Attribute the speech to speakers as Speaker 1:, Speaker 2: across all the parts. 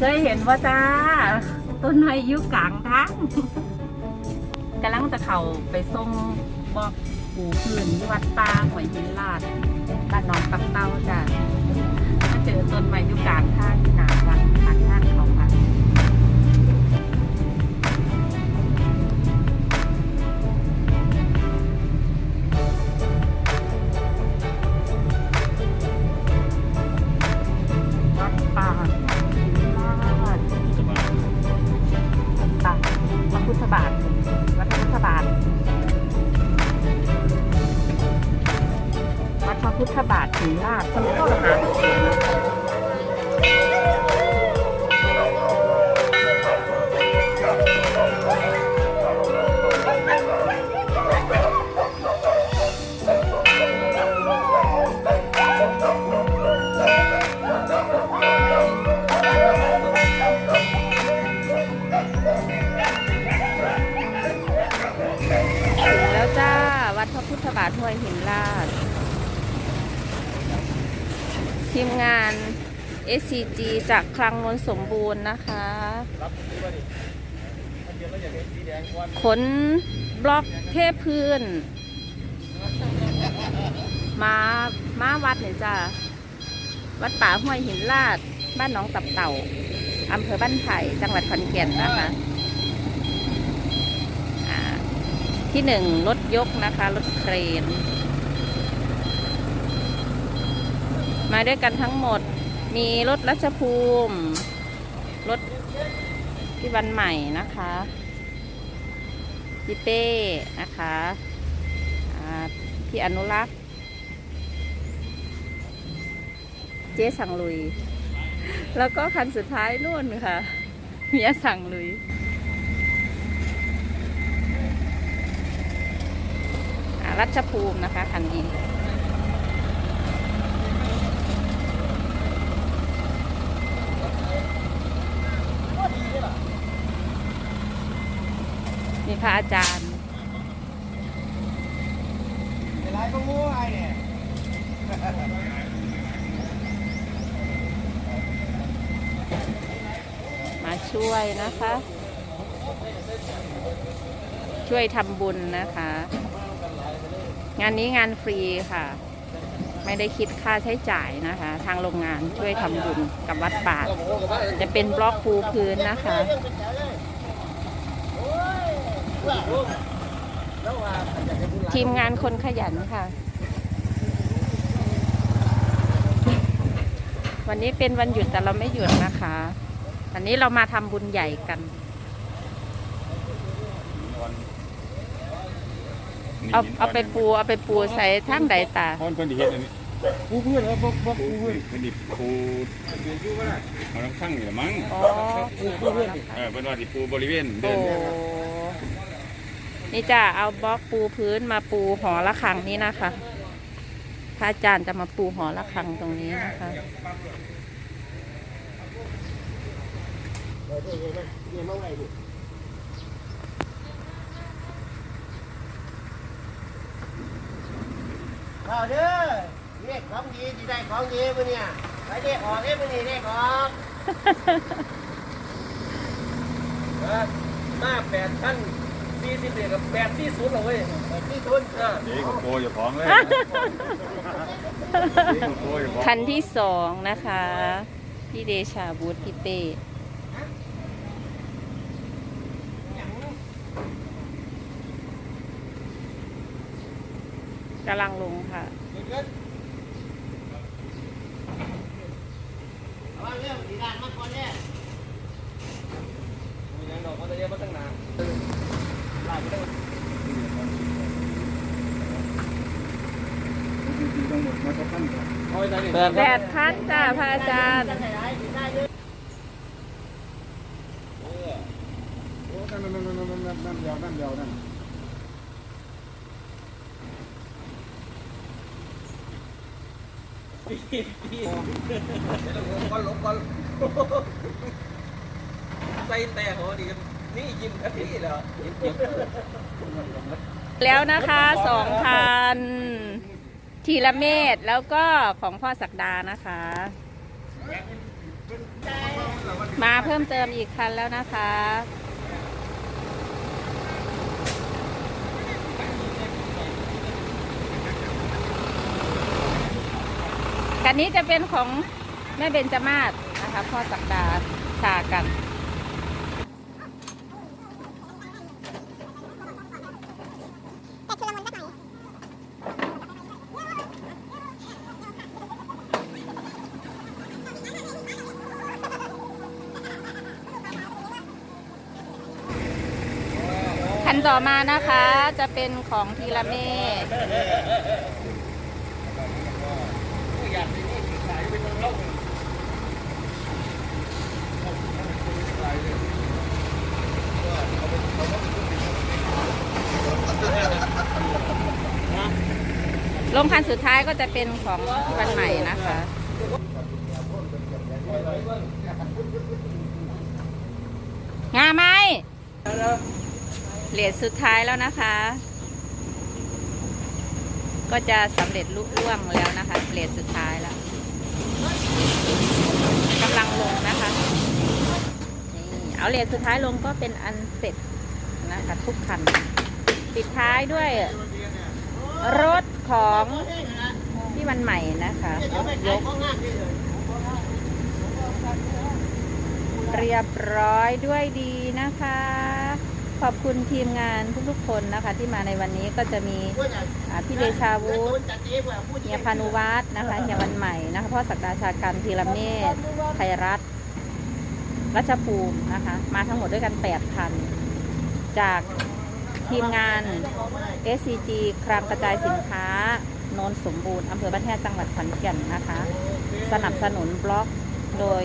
Speaker 1: เคยเห็นว่าจ้า ต้นไม้อยุกลางทางกำลังจะเข่าไปส่งบอกปูพื้นที่วัดป่าหอยหินลาด พุทธบาทหินลาดสมุทรสาครถึงแล้วจ้าวัดพระพุทธบาทห้วยหินลาด ทีมงาน SCG จากคลังนนสมบูรณ์นะคะขนบล็อกเทพื้น มามาวัดเนี่ยจ้าวัดป่าห้วยหินลาด บ้านหนองตับเต่าอำเภอบ้านไผ่จังหวัดขอนแก่นนะคะที่หนึ่งรถยกนะคะ รถเครน มาด้วยกันทั้งหมด มีรถรัชภูมิ รถพี่วันใหม่นะคะพี่เป้นะคะพี่อนุรักษ์ เจ๊สั่งลุย แล้วก็คันสุดท้ายนู่นค่ะเมียสั่งลุยรัชภูมินะคะคันนี้ พระอาจารย์
Speaker 2: เป็นไรก็งูไอ้เนี่ย
Speaker 1: มาช่วยนะคะ ช่วยทำบุญนะคะ งานนี้งานฟรีค่ะ ไม่ได้คิดค่าใช้จ่ายนะคะ ทางโรงงานช่วยทำบุญกับวัดป่าจะเป็นบล็อกปูพื้นนะคะ ทีมงานคนขยันค่ะ วันนี้เป็นวันหยุดแต่เราไม่หยุดนะคะวันนี้เรามาทำบุญใหญ่กัน เอาเอาไปปูเอาไปปูใส่ทางใดตา
Speaker 3: พอนเพิ่นดิเฮ็ดอันนี้
Speaker 2: กูเพื่อนแล้วพวกพวก
Speaker 3: ปู
Speaker 2: กูเพื่อน
Speaker 3: เพิ่นดิปูเอาน้ำข้างนี่ละมั้ง
Speaker 1: อ๋อ
Speaker 2: กูเพื่อน
Speaker 3: เออเพิ่นว่าสิปูบริเวณเดิ
Speaker 1: โอ้
Speaker 3: น
Speaker 1: นี่จ้ะเอาบล็อกปูพื้นมาปูหอระฆังนี้นะคะพระอาจารย์จะมาปูหอระฆังตรงนี้นะคะ
Speaker 2: เอาเด้อเรียกของดีที่ได้ของดีมาเนี่ยไปเรียกออกเอ้มานี่เรียกออกเออมาแปดชั้น สี่สิบเอ็ดกับแปดที่ศูนย์เลยเว้ยแปดที่ศูนย์อ่า
Speaker 3: เด็กโกอย่าของเลยเด็กโกอย่าของ
Speaker 1: คันที่สองนะคะ พี่เดชาบูธพี่เป้กำลังลงค่ะ
Speaker 2: เอาว่าเรื่องดีด้านมาก่อนเนี่ยมีงานดอกมาตั้งเยอะมาตั้งนาน
Speaker 1: แปดคันจ้าพระอาจารย์
Speaker 3: นั่นนั่นนั่นนั่นนั่นนั่นยาวนั่นยาวนั่น
Speaker 2: ก่อนลงก่อนใส่แต่หัวดีกัน นี่ยิ้มกันที่เหรอยิ้มยิ้ม
Speaker 1: แล้วนะคะสองคันทีละเมตรแล้วก็ของพ่อศักดานะคะ
Speaker 2: มา
Speaker 1: เพิ่มเติมอีกคันแล้วนะคะคันนี้จะเป็นของแม่เบญจมาศนะคะ พ่อสักดาชากัน คันต่อมานะคะจะเป็นของทีละเมฆลงคันสุดท้ายก็จะเป็นของวันใหม่นะคะงาไหม เหรียญสุดท้ายแล้วนะคะ ก็จะสำเร็จลุล่วงแล้วนะคะ เหรียญสุดท้ายแล้วกำลังลงนะคะนี่เอาเหรียญสุดท้ายลงก็เป็นอันเสร็จนะคะทุกคันปิดท้ายด้วย รถของพี่วันใหม่นะคะยกเรียบร้อยด้วยดีนะคะ ขอบคุณทีมงานทุกๆคนนะคะ ที่มาในวันนี้ก็จะมีพี่เดชาวุฒิเฮียพานุวัฒน์นะคะเฮียวันใหม่นะคะพ่อศักดาชากันพีระเมศไทยรัฐ รัชภูมินะคะ มาทั้งหมดด้วยกัน 8 คัน จากทีมงาน SCG คลังกระจายสินค้า โนนสมบูรณ์อำเภอบ้านแท่จังหวัดขอนแก่นนะคะ สนับสนุนบล็อกโดย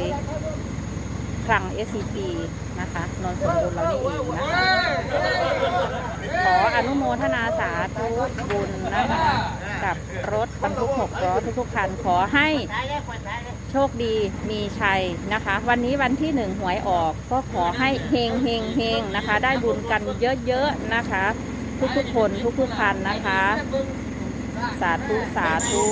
Speaker 1: คลัง SCG นะคะนนสมบูรณ์เรานี่เองนะคะขออนุโมทนาสาธุบุญนะคะกับรถบรรทุกหกล้อทุกๆคันขอให้โชคดีมีชัยนะคะ วันนี้วันที่หนึ่งหวยออก ก็ขอให้เฮงเฮงเฮงนะคะ ได้บุญกันเยอะๆนะคะ ทุกๆคนทุกๆคันนะคะ สาธุสาธุ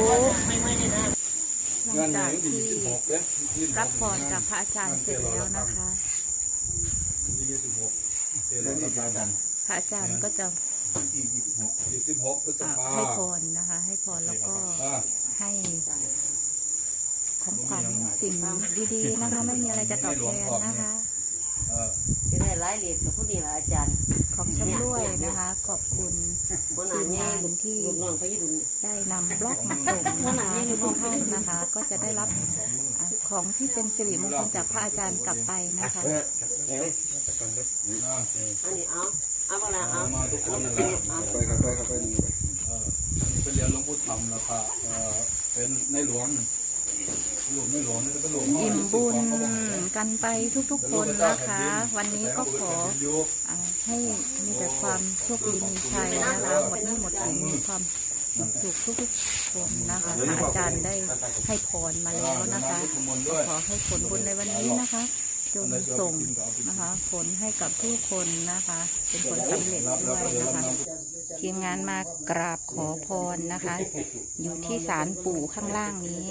Speaker 1: หลังจากที่รับพรจากพระอาจารย์เสร็จแล้วนะคะ พระอาจารย์ก็จะให้พรนะคะ ให้พรแล้วก็ให้ของขวัญสิ่งดีๆนะคะ ไม่มีอะไรจะตอบแทนนะคะ
Speaker 2: หลายเหรียญกับผู้นี้ละอาจารย์
Speaker 1: ของชำร่วยนะคะ ขอบคุณ
Speaker 2: คนหนาแง่ลูกลูกน้องเขาอยู่ดุน
Speaker 1: ได้นำบล็อกมาส่งนะคะทุกท่านนะคะ ก็จะได้รับอ่าของที่เป็นสิริมงคลจากพระอาจารย์กลับไปนะคะ
Speaker 2: อันนี้เอาเอาเวลาเอา
Speaker 3: มาทุกคนนั่นแหละไปกันไปกันไปหนึ่งเออเป็นเรียนหลวงปู่ธรรมแล้วก็เออเป็นในหลวง
Speaker 1: อิ่มบุญกันไปทุกๆคนนะคะ วันนี้ก็ขออ่าให้มีแต่ความโชคดีมีชัยนะคะหมดหนี้หมดสินมีความสุขทุกๆคนนะคะพระอาจารย์ได้ให้พรมาแล้วนะคะ ขอให้ผลบุญในวันนี้นะคะจงส่งนะคะ ผลให้กับทุกคนนะคะ เป็นผลสำเร็จด้วยนะคะทีมงานมากราบขอพรนะคะ อยู่ที่ศาลปู่ข้างล่างนี้